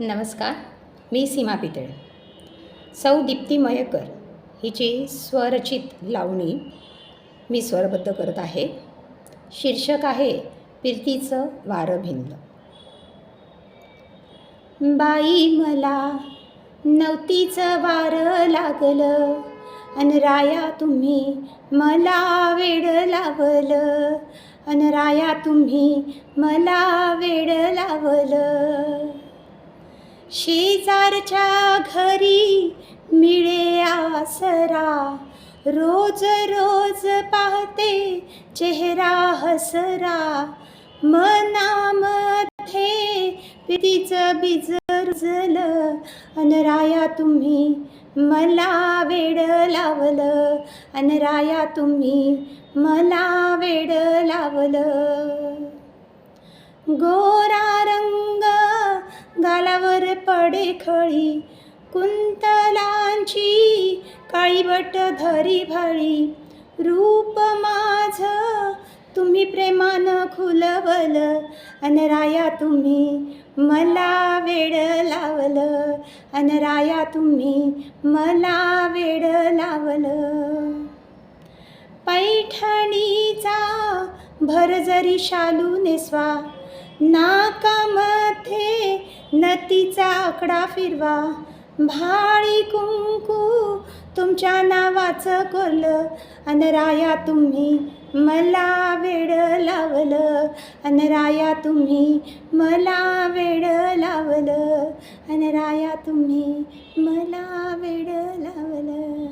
नमस्कार मी सीमा पितळे. सौ दीप्ती मयकर हिची स्वरचित लावणी मी स्वरबद्ध करत आहे. शीर्षक आहे पिरतीचं वारं भिनलं बाई मला नवतीचं वारं लागलं अन राया तुम्ही मला वेड लावलं अन राया तुम्ही मला वेड लावलं. शेजारच्या घरी मिळे आसरा. रोज रोज पाहते चेहरा हसरा. मनामध्ये प्रीतीचं बीज रुजलं. अनराया तुम्ही मला वेड लावलं. अन राया तुम्ही मला वेड लावलं. गोरा रंग गालावर पडे खळी कुंतलांची काळीबट धरी भाळी. रूप माझ तुम्ही प्रेमानं खुलवलं अन राया तुम्ही मला वेड लावलं. अन राया तुम्ही मला वेड लावलं. पैठणीचा भर जरी शालू नेसवा नाकामध्ये नतीचा आकडा फिरवा. भाळी कुंकू तुमच्या नावाचं कोरलं. अन राया तुम्ही मला वेड लावलं. अन राया तुम्ही मला वेड लावलं. अन राया तुम्ही मला वेड लावलं.